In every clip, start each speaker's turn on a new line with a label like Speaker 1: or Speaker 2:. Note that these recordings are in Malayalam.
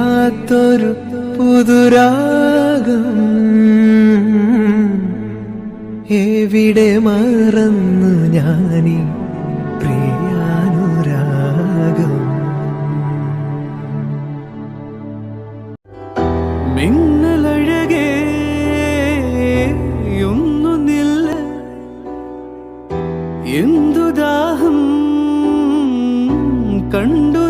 Speaker 1: അറിയാത്തൊരു പുതുരാഗം. എവിടെ മറന്നു ഞാനീ പ്രിയാനുരാഗം? എന്തു ദാഹം കണ്ടു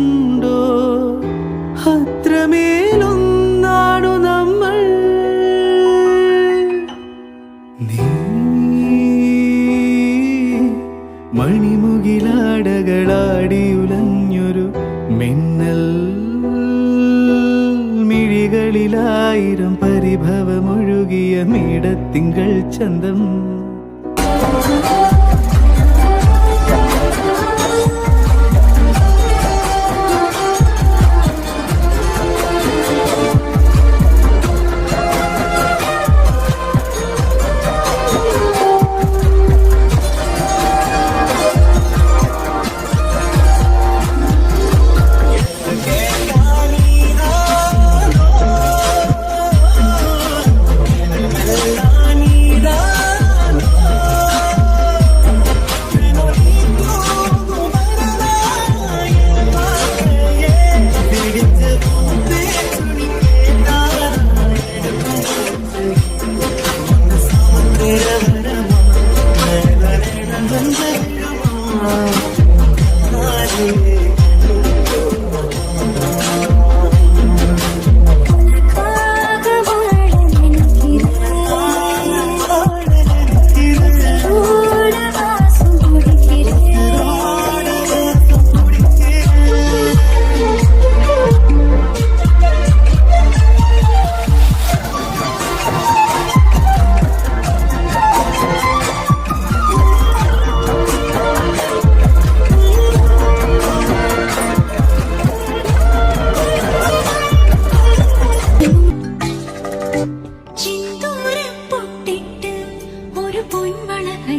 Speaker 1: മണിമുകിലാടകളാടിയുലഞ്ഞൊരു മിന്നൽ മിഴികളിലായിരം പരിഭവമൊഴുകിയ മീടത്തിങ്കൾ ചന്തം. ஒரு பொன் வழக்கை